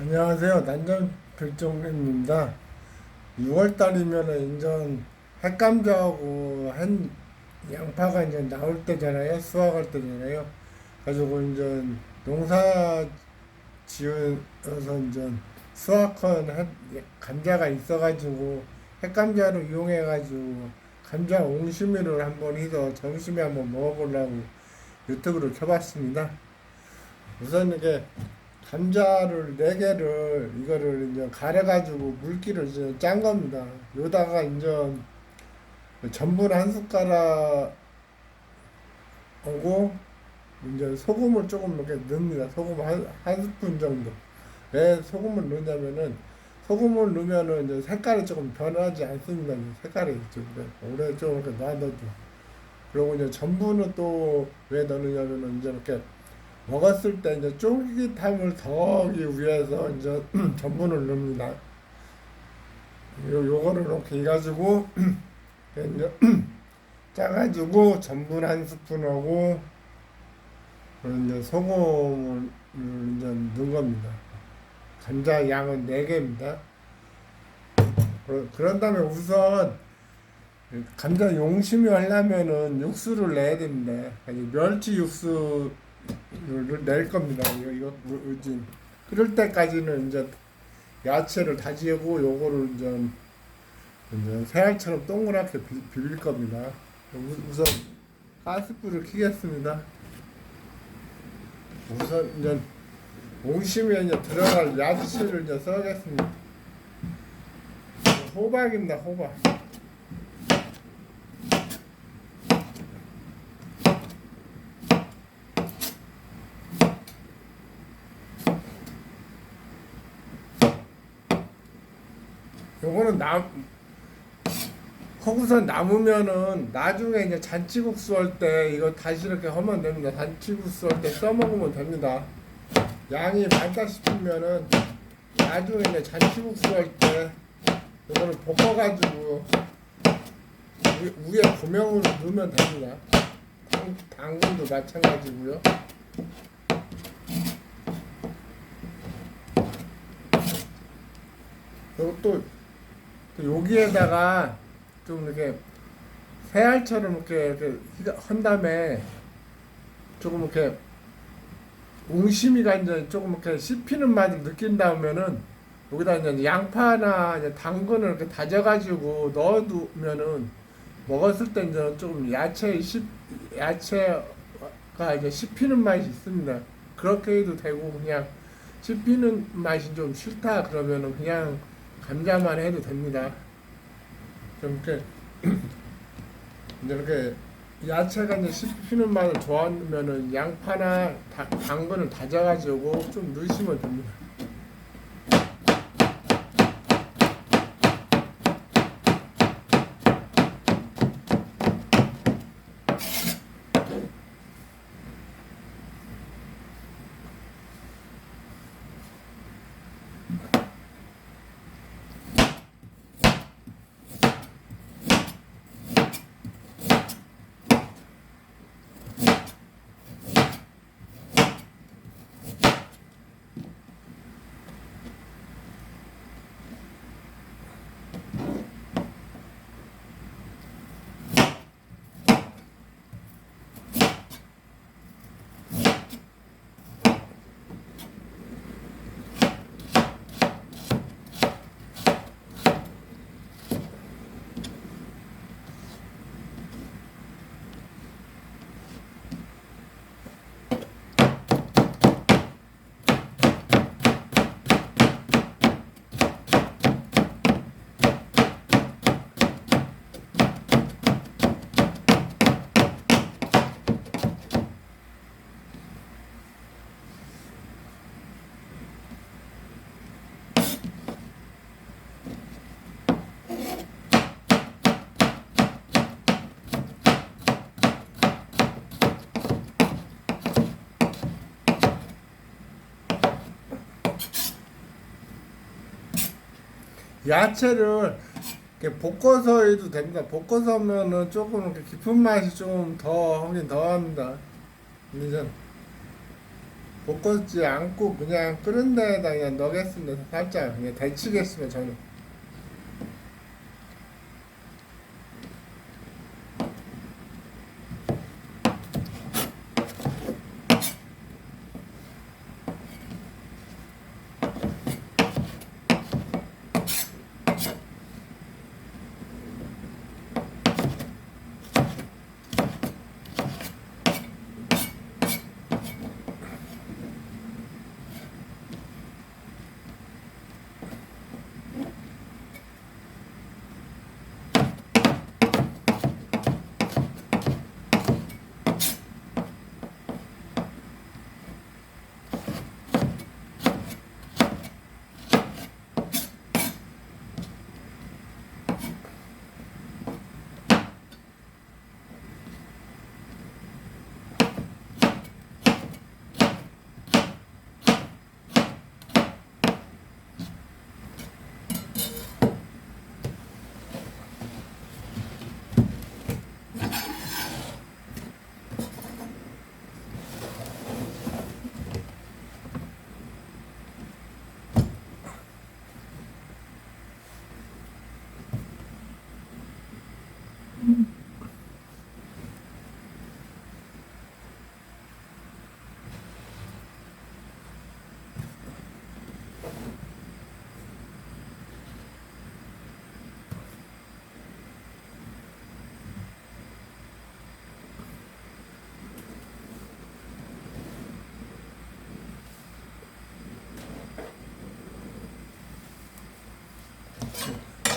안녕하세요. 난전 별종입니다. 6월 달이면은 인전 햇감자하고 한 양파가 이제 나올 때잖아요. 수확할 때잖아요. 가지고 이제 농사 지어서 이제 수확한 한- 감자가 있어가지고 햇감자로 이용해가지고 감자 옹심이를 한번 해서 점심에 한번 먹어보려고 유튜브를 켜봤습니다. 우선 이게 감자를 네 개를 이거를 이제 갈아가지고 물기를 이제 짠 겁니다. 여기다가 이제 전분 한 숟가락 하고 이제 소금을 조금 이렇게 넣습니다. 소금 한, 한 스푼 정도. 왜 소금을 넣냐면은 소금을 넣으면은 이제 색깔이 조금 변하지 않습니다. 색깔이 좀. 오래 좀 이렇게 놔둬도. 그리고 이제 전분은 또 왜 넣느냐면은 이제 이렇게 먹었을 때 이제 쫄깃함을 더하기 위해서 이제 전분을 넣습니다. 요, 요거를 이렇게 해가지고 이제 짜가지고 전분 한 스푼하고 이제 소금을 이제 넣은 겁니다. 감자 양은 4개입니다. 그런 다음에 우선 감자 용심이 하려면은 육수를 내야 됩니다. 멸치 육수 를낼 겁니다. 이거 이거 우진 그럴 때까지는 이제 야채를 다지고 요거를 이제 이제 새알처럼 동그랗게 비, 비빌 겁니다. 우- 우선 가스불을 켜겠습니다. 우선 이제 옹심에 이제 들어갈 야채를 이제 써겠습니다. 호박입니다. 호박. 남 거기서 남으면은 나중에 이제 잔치국수 할 때 이거 다시 이렇게 하면 됩니다. 잔치국수 할 때 써먹으면 됩니다. 양이 많다 싶으면은 나중에 이제 잔치국수 할 때 이거를 볶아가지고 위- 위에 고명으로 넣으면 됩니다. 당, 당근도 마찬가지고요. 그리고 또, 또 여기에다가 좀 이렇게 새알처럼 이렇게, 이렇게 한 다음에 조금 이렇게 옹심이가 이제 조금 이렇게 씹히는 맛을 느낀다면은 여기다 이제 양파나 이제 당근을 이렇게 다져가지고 넣어두면은 먹었을 때 이제 조금 야채 씹 야채가 이제 씹히는 맛이 있습니다. 그렇게 해도 되고 그냥 씹히는 맛이 좀 싫다 그러면은 그냥 감자만 해도 됩니다. 좀 이렇게 이렇게 야채가 이제 씹히는 맛을 좋아하면은 양파나 다, 당근을 다져가지고 좀 넣으시면 됩니다. 야채를 이렇게 볶아서 해도 됩니다. 볶아서 하면은 조금 이렇게 깊은 맛이 좀 더 하긴 더 합니다. 이제 볶지 않고 그냥 끓은 데에다 그냥 넣겠습니다. 살짝 그냥 데치겠습니다. 저는.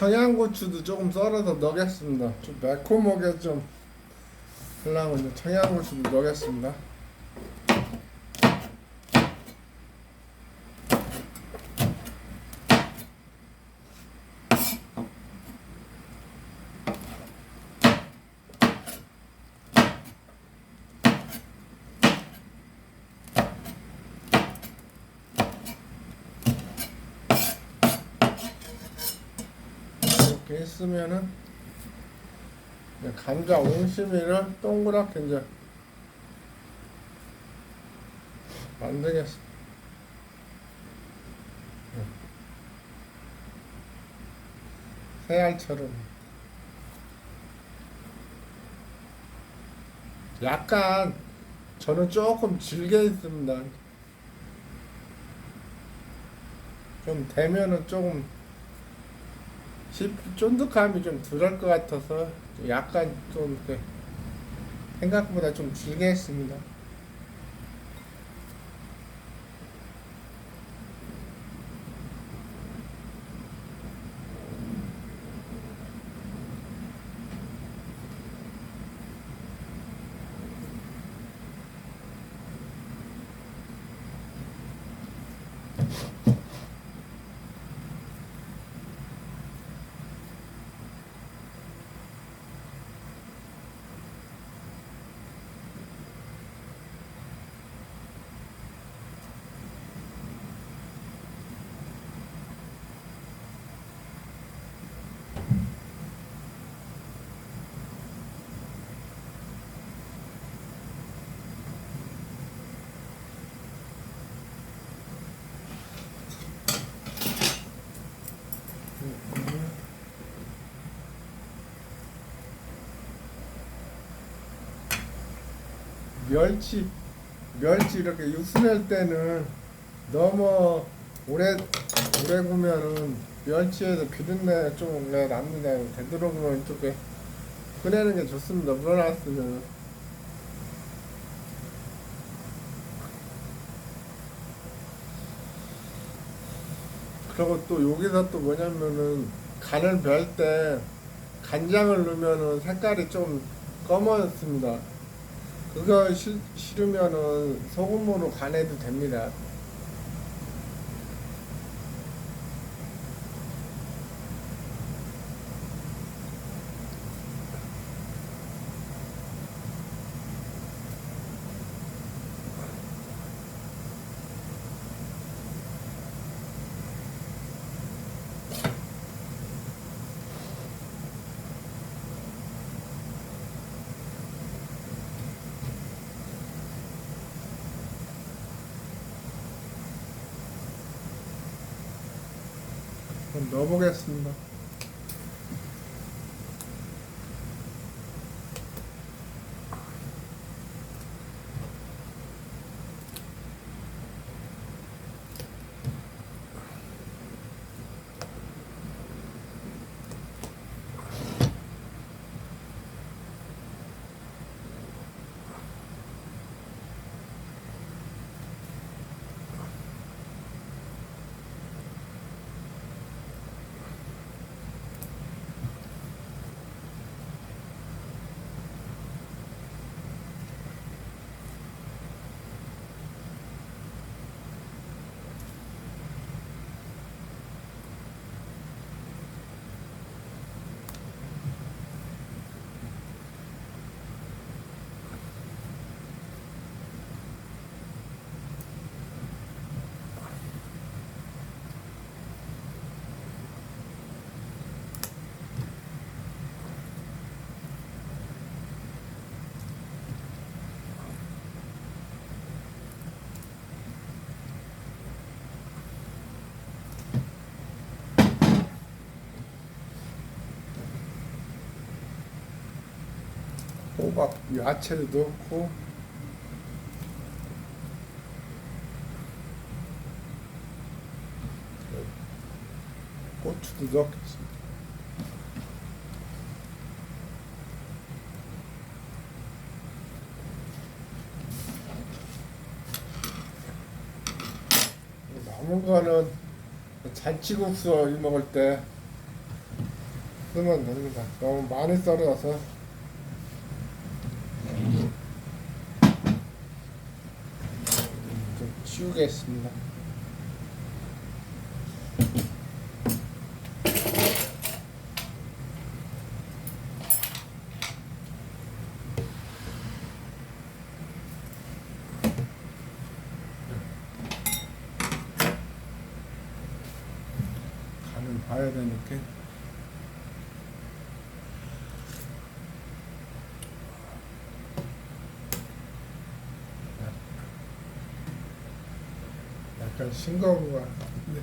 청양고추도 조금 썰어서 넣겠습니다. 좀 매콤하게 좀 이제 청양고추도 넣겠습니다. 이렇게 했으면은 감자 옹심이를 동그랗게 이제 만들겠습니다. 네. 새알처럼 약간 저는 조금 질게 있습니다. 좀 되면은 조금 씹 쫀득함이 좀 덜할 것 같아서 약간 좀 생각보다 좀 길게 했습니다. 멸치 멸치 이렇게 육수 낼 때는 너무 오래 오래 구면은 멸치에서 비린내 좀 내- 납니다. 되도록이면 이쪽에 꺼내는 게 좋습니다. 물어놨으면 그리고 또 여기서 또 뭐냐면은 간을 별 때 간장을 넣으면은 색깔이 좀 검어졌습니다. 그거 싫, 싫으면은 소금으로 간해도 됩니다. 넣어보겠습니다. 호박, 야채도 넣고 고추도 넣겠습니다. 남은 거는 잔치국수 이 먹을 때 쓰면 됩니다. 너무 많이 썰어서 좀 치우겠습니다. 간을 봐야 되니까. 싱거운 것 같은데.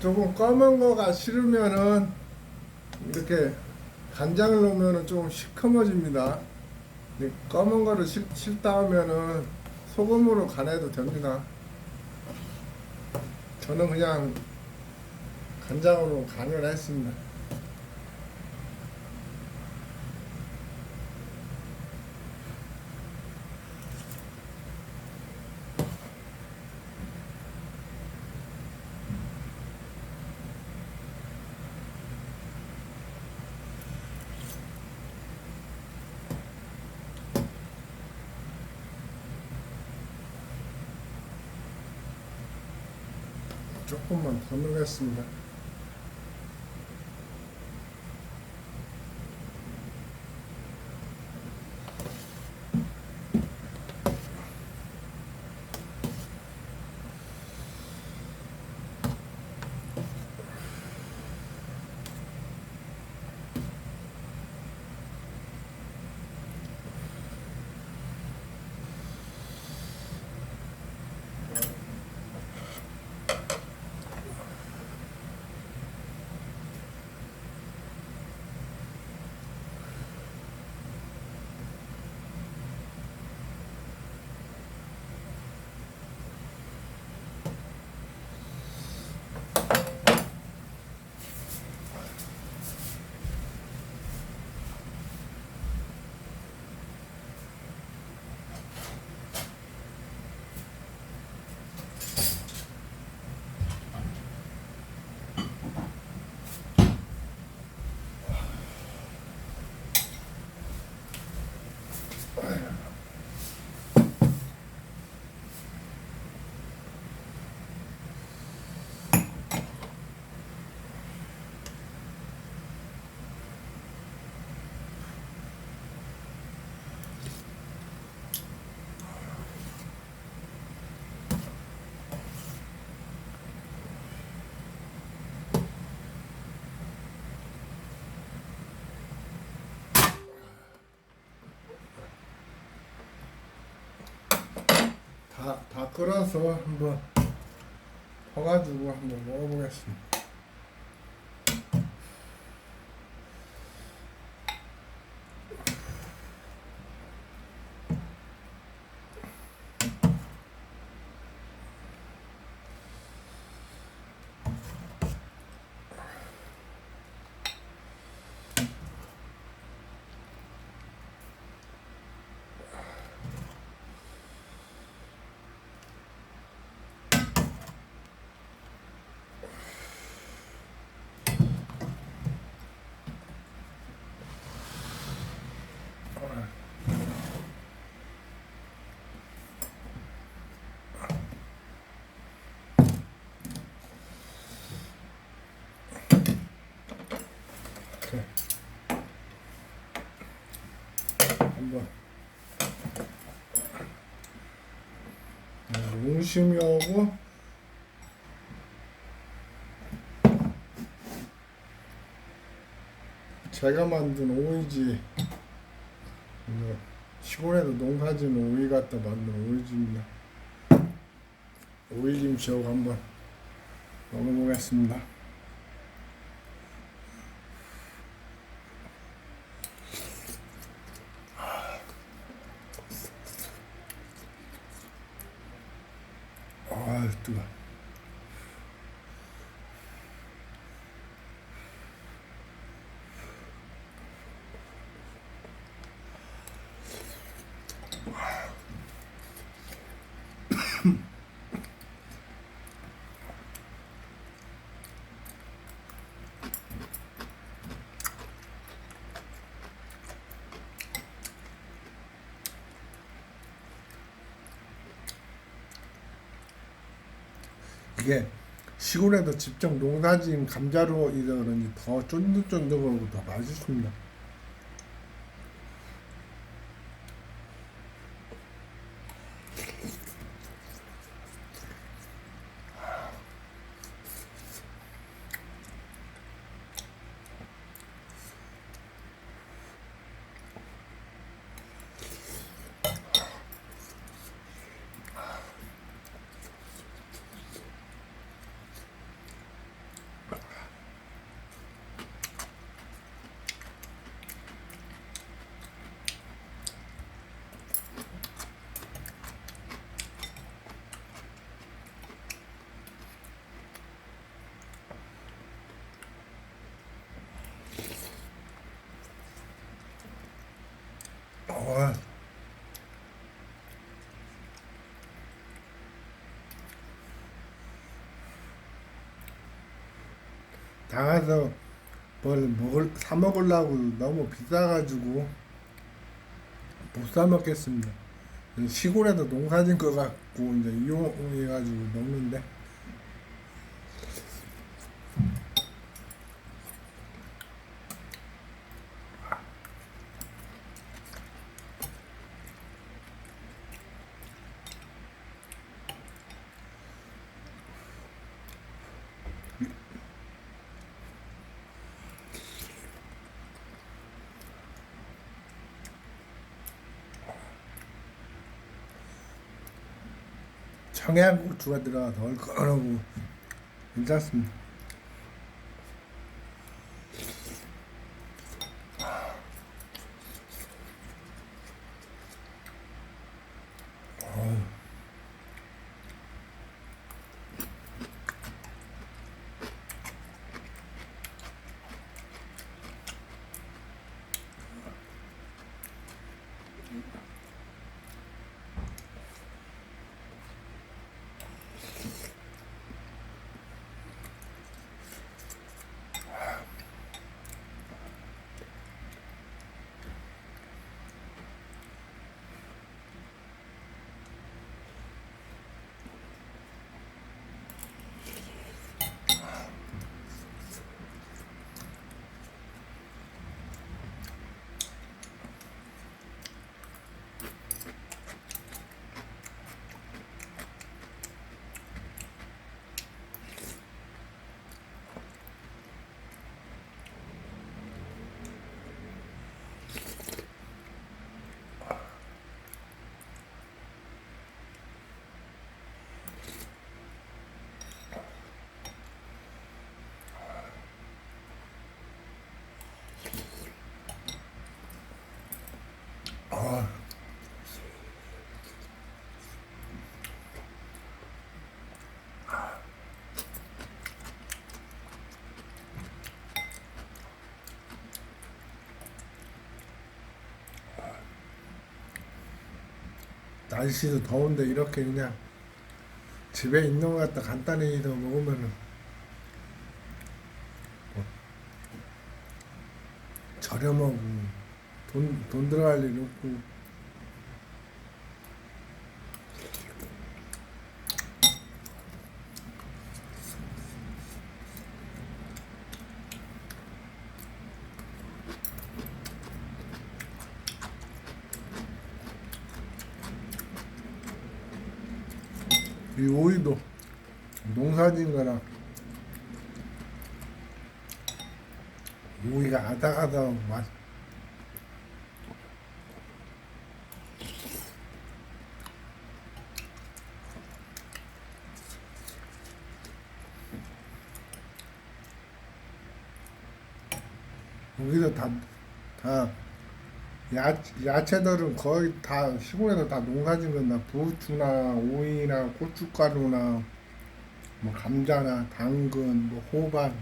조금 검은 거가 싫으면은 이렇게 간장을 넣으면은 좀 시커머집니다. 검은 거를 싫, 싫다 하면은 소금으로 간해도 됩니다. 저는 그냥 간장으로 간을 했습니다. 더 넣겠습니다. 다, 다 끓어서 한번 퍼가지고 한번 먹어보겠습니다. 이렇게 한번 용심이 오고 제가 만든 오이지 이거 시골에서 농사진 오이 갖다 만든 오이지입니다. 오이김치하고 한번 먹어보겠습니다. 아, 뜨거. 이게 시골에서 직접 농사지은 감자로 그런지 더 쫀득쫀득하고 더 맛있습니다. 어, 나가서 뭘 먹을 사 먹으려고 너무 비싸가지고 못 사 먹겠습니다. 시골에서 농사진 거 갖고 이제 이용해가지고 먹는데 청양고추가 들어가서 얼큰하고 괜찮습니다. 날씨도 더운데 이렇게 그냥 집에 있는 것 같다. 간단히 더 먹으면은. 뭐 저렴하고 돈, 돈 들어갈 일 없고 이 오이도 거라 오이가 아삭아삭 맛 여기서 다, 다, 야, 야채들은 거의 다 시골에서 다 농사진 건다. 부추나 오이나 고춧가루나 뭐 감자나 당근, 뭐 호박.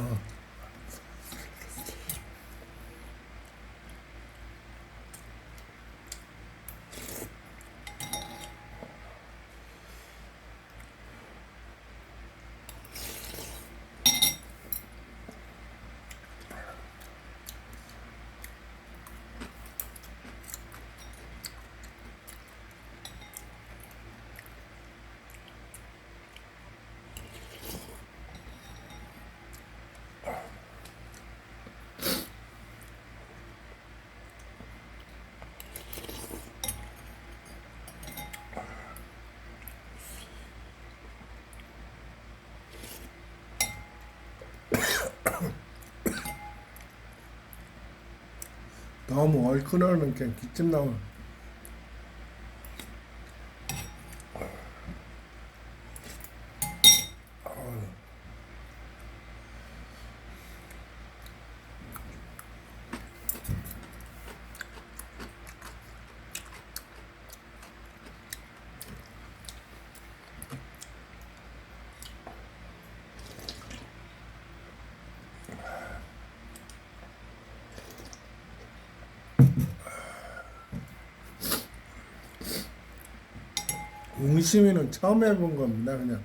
어. 너무 얼큰하면 그냥 기침 나오는 웅심이는 처음 해본 겁니다. 그냥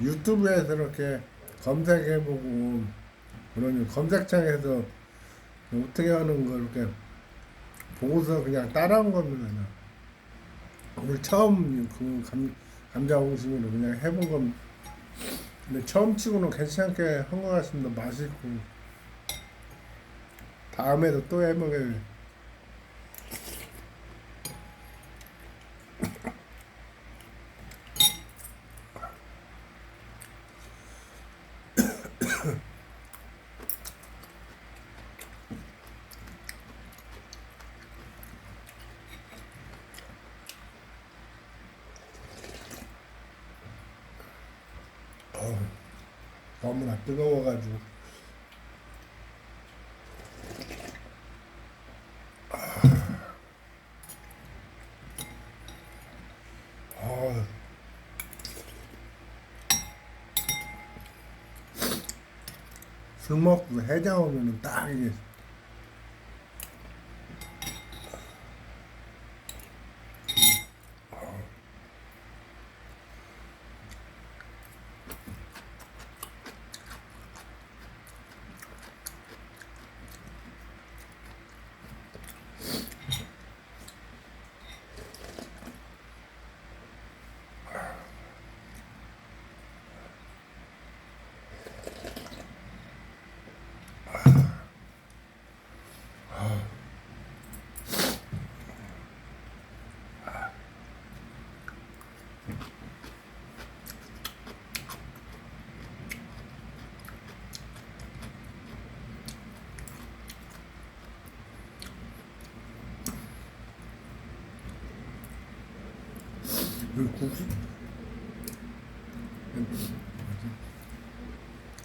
유튜브에서 이렇게 검색해보고 그러니 검색창에서 어떻게 하는 걸 이렇게 보고서 그냥 따라한 겁니다. 그냥. 오늘 처음 그 감, 감자 웅심이를 그냥 해본 겁니다. 근데 처음 치고는 괜찮게 한 것 같습니다. 맛있고 다음에도 또 해먹어요. 어우, 너무나 뜨거워가지고. 아, 술 먹고 해장 오면은 딱 이게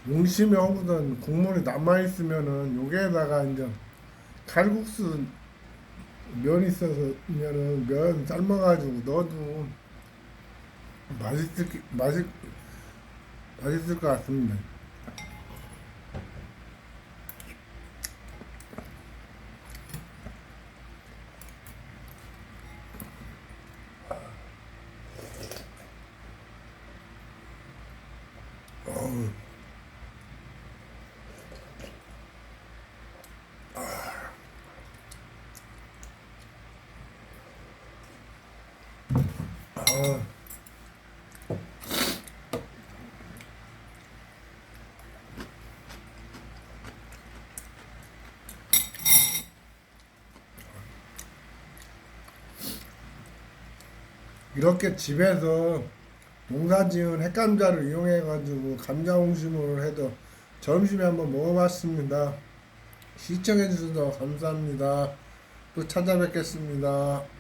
용심에 허구던 국물이 남아 있으면은 요게다가 이제 칼국수 면 있어서면은 면 삶아가지고 넣어도 맛있을 게- 맛있 맛있을 것 같습니다. 어우. 아. 이렇게 집에서 농사지은 핵감자를 이용해가지고 감자옹심을 해도 점심에 한번 먹어봤습니다. 시청해주셔서 감사합니다. 또 찾아뵙겠습니다.